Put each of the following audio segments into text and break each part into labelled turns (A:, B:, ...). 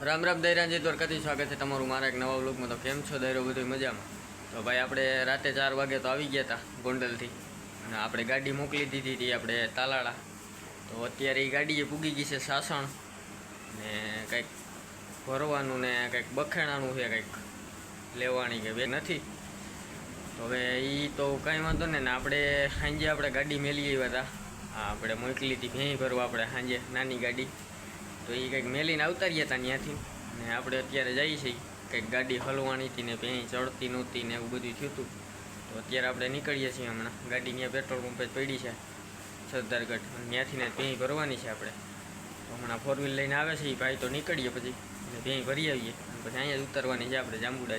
A: રામ રામ દૈરાજી દ્વારકાથી સ્વાગત છે તમારું મારા એક નવા બ્લોગમાં તો કેમ છો દૈરો બધું મજામાં? તો ભાઈ, આપણે રાતે ચાર વાગે તો આવી ગયા હતા ગોંડલથી. અને આપણે ગાડી મોકલી દીધી હતી આપણે તાલાળા. તો અત્યારે એ ગાડીએ પૂગી ગઈ છે સાસણ. ને કંઈક ભરવાનું ને કંઈક બખેણાનું છે કંઈક લેવાની કે બે નથી. તો હવે એ તો કાંઈ વાંધો ને આપણે સાંજે આપણે ગાડી મેલી આવ્યા હતા આપણે મોકલી હતી ભેં ભરવા આપણે સાંજે નાની ગાડી. તો એ કંઈક મેલીને આવતા રહ્યા હતા ત્યાંથી ને આપણે અત્યારે જઈએ છીએ, કંઈક ગાડી હલવાની હતી ને પેણી ચડતી નહોતી ને એવું બધું થયું હતું તો અત્યારે આપણે નીકળીએ છીએ હમણાં. ગાડી ત્યાં પેટ્રોલ પંપે જ પડી છે, સરદારગઢ. અને ત્યાંથી ને પેણી ભરવાની છે આપણે. તો હમણાં ફોર વ્હીલ લઈને આવે છે એ ભાઈ તો નીકળીએ પછી. અને પેણી ભરી આવીએ. અને પછી અહીંયા જ ઉતરવાની છે આપણે, જાંબુડા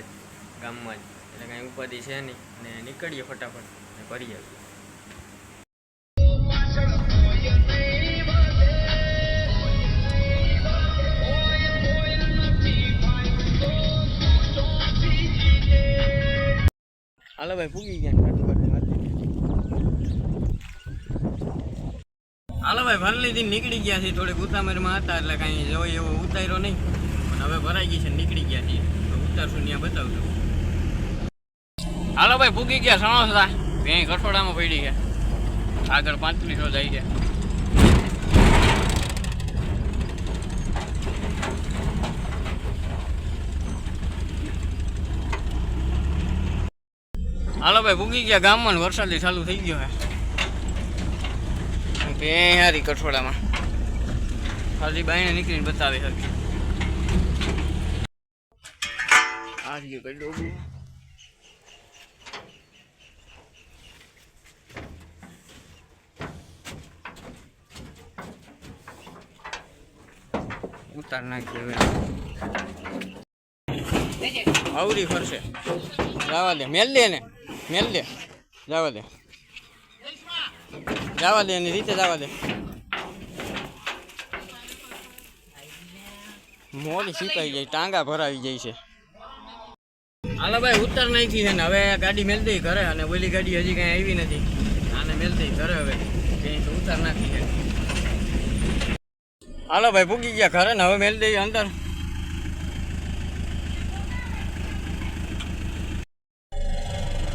A: ગામમાં જ. એટલે કાંઈ ઉપાધિ છે નહીં. અને નીકળીએ ફટાફટ અને ભરી આવીએ. ભાઈ પૂગી ગયા હાલો ભાઈ ભરલીથી નીકળી ગયા છીએ. થોડીક ઉતામેરમાં હતા એટલે કાંઈ જોઈ એવો ઉતાર્યો નહીં. પણ હવે ભરાઈ ગઈ છે નીકળી ગયા છીએ. તો ઉતારશું ત્યાં બતાવજો હાલો ભાઈ પૂગી ગયા સણોસરા ત્યાં કઠોડામાં પડી ગયા. આગળ પાંત્રીસો જાય છે. હાલો ભાઈ, ભૂગી ગયા ગામમાં વરસાદ ચાલુ થઈ ગયો હે. બે હારી કઠોડામાં ખાલી બાઈને નીકળીને બતાવે હતી આ કઈ ડોબું ઉતાર નાખી હવે. આવરી ફરશે. જવા દે, મેલ દે ને મેલ દે. જવા દે. જવા દે એની રીતે જવા દે. મોડી શીખાઈ જાય ટાંગા ભરાવી જાય છે. હાલો ભાઈ, ઉત્તર નાખી છે ને, હવે ગાડી મેલતી ઘરે અને ઓલી ગાડી હજી કાંઈ આવી નથી. આને મેલતી ઘરે હવે. કંઈ તો ઉતાર નાખી છે. હાલો ભાઈ પૂગી ગયા ઘરે ને હવે મેલ દઈ અંદર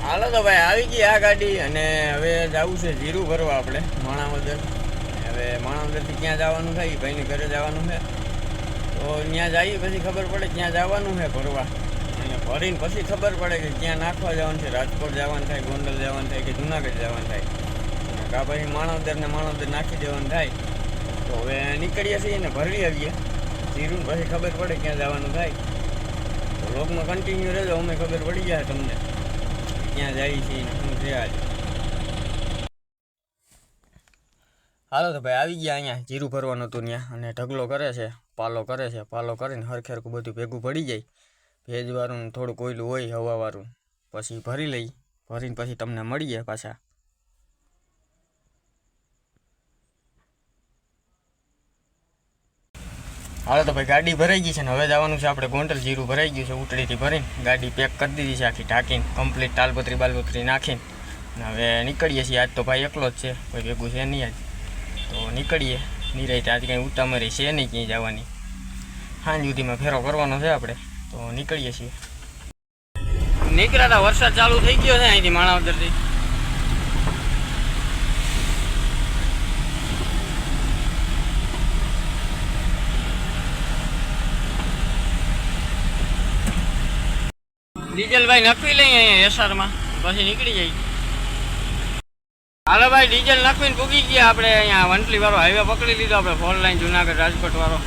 A: હાલો તો ભાઈ આવી ગઈ આ ગાડી અને હવે જવું છે જીરું ભરવા આપણે માણાવદર. હવે માણાવદરથી ક્યાં જવાનું થાય એ ભાઈની ઘરે જવાનું છે. તો ત્યાં જઈએ પછી ખબર પડે ક્યાં જવાનું છે ભરવા. અને ભરીને પછી ખબર પડે કે ક્યાં નાખવા જવાનું છે. રાજકોટ જવાનું થાય, ગોંડલ જવાનું થાય કે જુનાગઢ જવાનું થાય. કા પછી માણાવદર ને માણાવદર નાખી દેવાનું થાય. તો હવે નીકળીએ છીએ ને ભરી આવીએ. જીરું પછી ખબર પડે ક્યાં જવાનું થાય. તો લોકમાં કન્ટિન્યુ રહેજો, અમે ખબર પડી જાય તમને. ક્યાં જાય છે શું છે આજ હાલો તો ભાઈ આવી ગયા અહીંયા, જીરું ભરવાનું હતું ત્યાં અને ઢગલો કરે છે, પાલો કરે છે, પાલો કરીને હરખેરખું બધું ભેગું પડી જાય. ભેજવાળું ને થોડુંક ઓયલું હોય હવાવાળું, પછી ભરી લઈ, ભરીને પછી તમને મળીએ પાછા. હાલો તો ભાઈ ગાડી ભરાઈ ગઈ છે ને હવે જવાનું છે આપણે ગોંડલ, જીરું ભરાઈ ગયું છે ઉટડીથી ભરીને ગાડી પેક કરી દીધી છે આખી, ઢાંકીને કમ્પ્લીટ તાલપત્રી બાલપત્રી નાખીને. હવે નીકળીએ છીએ, આજ તો ભાઈ એકલો જ છે, કોઈ ભેગું છે નહીં આજ. તો નીકળીએ, નિરાયતે આજ કંઈ ઉતામરી છે નહીં ક્યાંય જવાની. સાંજ સુધીમાં ફેરો કરવાનો છે આપણે, તો નીકળીએ છીએ. નીકળ્યા વરસાદ ચાલુ થઈ ગયો છે અહીંથી, માણાવદરથી. ડીઝલભાઈ નાખવી લઈએ અહીંયા એસઆરમાં પછી નીકળી જાય. હાલો ભાઈ, ડીઝલ નાખવીને પૂગી ગયા આપણે અહીંયા. વંટલી વાળો હાઈવે પકડી લીધો આપણે. ફોર લાઈન જુનાગઢ રાજકોટ વાળો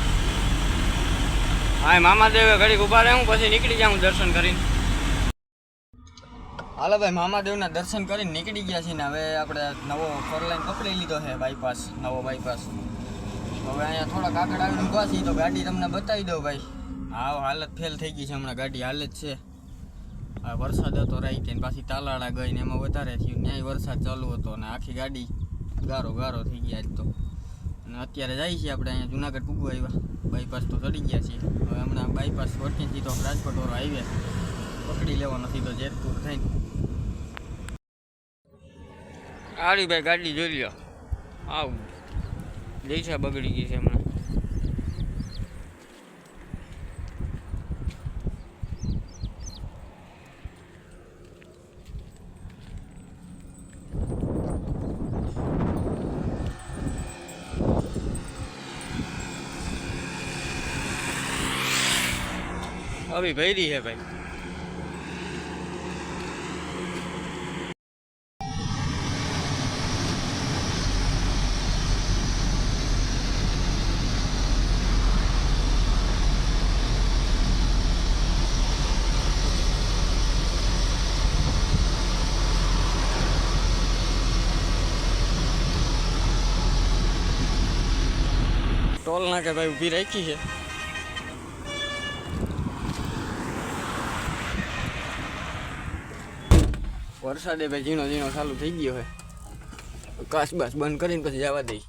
A: હા મામાદેવે ઘડીક ઊભા રહે હું, પછી નીકળી જાઉં દર્શન કરીને. હાલો ભાઈ, મામાદેવના દર્શન કરીને નીકળી ગયા છીએ ને હવે આપણે નવો ફોર લાઈન પકડી લીધો છે બાયપાસ નવો બાયપાસ હવે અહીંયા થોડાક આગળ આવીને ઊભા છીએ, તો ગાડી તમને બતાવી દઉં ભાઈ. હા હાલત ફેલ થઈ ગઈ છે હમણાં. ગાડી હાલત છે. આ વરસાદ હતો રાઈ ને પાછી તાલાળા ગઈ ને એમાં વધારે થયું ન્યાય વરસાદ ચાલુ હતો અને આખી ગાડી ગારો ગારો થઈ ગયા આજ તો. અને અત્યારે જાય છે આપણે અહીંયા જુનાગઢ પૂગવા આવ્યા. બાયપાસ તો ચડી ગયા છીએ. હવે હમણાં બાયપાસ વટકી સીધો રાજકોટ વાળો હાઈવે પકડી લેવાનો સીધો જેતપુર થઈને. આરી ભાઈ ગાડી જોઈ લો આવું. જઈશા બગડી ગઈ છે હમણાં અભી ભૈરી છે ભાઈ. ટોલ નાકે ભાઈ ઊભી રાખી છે. વરસાદે ભાઈ ઝીણો ઝીણો ચાલુ થઈ ગયો છે કાશ બાસ બંધ કરીને પછી જવા દઈ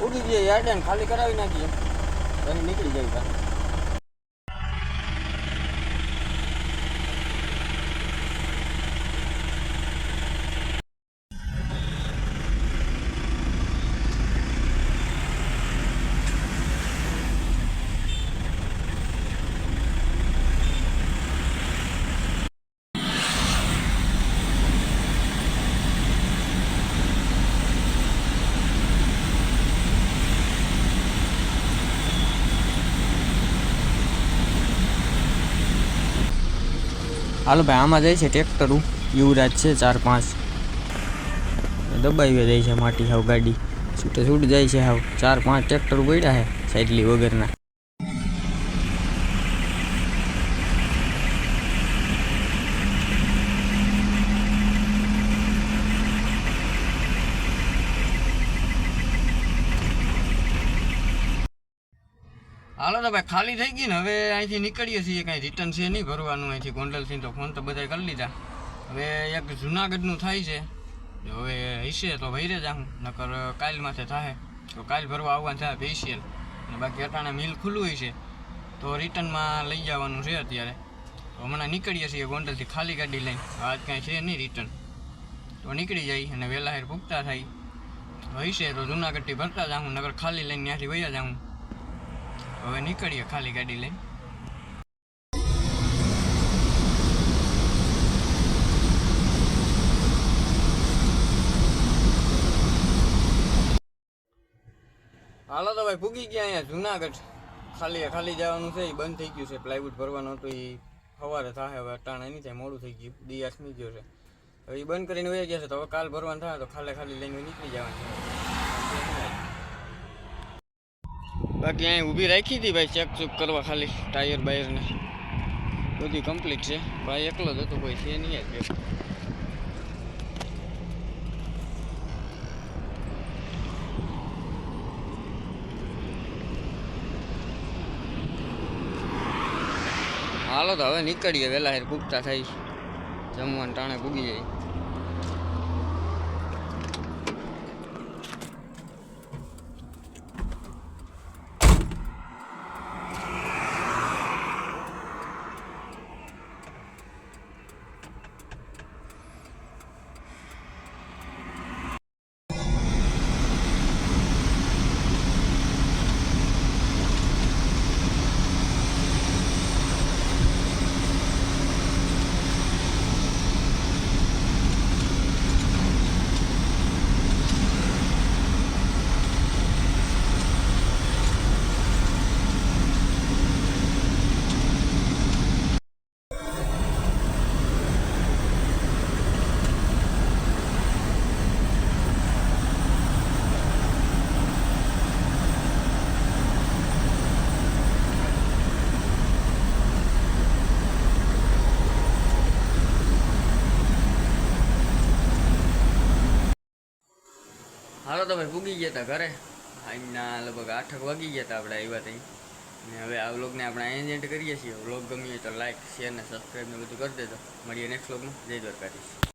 A: ઉડી ગયા યાર્ડન ખાલી કરાવી નાખીએ પછી નીકળી જાય હાલો ભાઈ, આમાં જાય છે ટ્રેક્ટરું યુવરાજ છે ચાર પાંચ. દબાવી જાય છે માટી હાવ ગાડી. છૂટે છૂટ જાય છે હાવ. ચાર પાંચ ટ્રેક્ટર પડ્યા છે સાઈડલી વગરના. હાલો તો ભાઈ ખાલી થઈ ગઈ ને, હવે અહીંથી નીકળીએ છીએ, કાંઈ રિટર્ન છે નહીં ભરવાનું, અહીંથી ગોંડલથી તો ફોન તો બધા કરી લીધા. હવે એક જુનાગઢનું થાય છે હવે હશે તો ભૈરે જાઉં નકર કાલ માથે થાય તો કાલ ભરવા આવવાનું થાય સ્પેશિયલ અને બાકી અટાણે મિલ ખુલ્લું હોય છે, તો રિટર્નમાં લઈ જવાનું છે અત્યારે. તો હમણાં નીકળીએ છીએ ગોંડલથી ખાલી ગાડી લઈને. આજ કાંઈ છે નહીં રિટર્ન તો નીકળી જાય અને વહેલા હેર પૂગતા થાય. હશે તો જુનાગઢથી ભરતા જાઉં, નકર ખાલી લઈને ત્યાંથી વૈયા જાઉં. હવે નીકળીએ ખાલી ગાડી લઈને. હાલો તો ભાઈ પૂગી ગયા અહીંયા જુનાગઢ. ખાલી ખાલી જવાનું છે, એ બંધ થઈ ગયું છે પ્લાયવુડ ભરવાનું હતું એ સવારે થાય, હવે અટાણા નહીં થાય, મોડું થઈ ગયું, દિયાસ ગયો છે. હવે એ બંધ કરીને વહી ગયા છે, તો હવે કાલ ભરવાનું થાય, તો ખાલે ખાલી લઈને નીકળી જવાનું. બાકી અહીં ઊભી રાખી હતી ભાઈ ચેક ચૂક કરવા ખાલી ટાયર બાયરને. બધી કમ્પ્લીટ છે. ભાઈ એકલો જ હતો, કોઈ છે નહીં જ હાલો તો હવે નીકળીએ વહેલા હેર પૂગતા થાય. જમવાનું ટાણે પૂગી જાય હાલો તો ભાઈ પૂગી ગયા હતા ઘરે. આજના લગભગ આઠક વાગી ગયા હતા આપણે આવ્યા ત્યાં ને હવે આ વ્લોગને આપણે અહીં એન્ડ કરીએ છીએ. વ્લોગ ગમ્યો હોય તો લાઇક શેર ને સબસ્ક્રાઈબ ને બધું કરી દેજો. મળીએ નેક્સ્ટ વ્લોગમાં. જય દ્વારકાધીશ.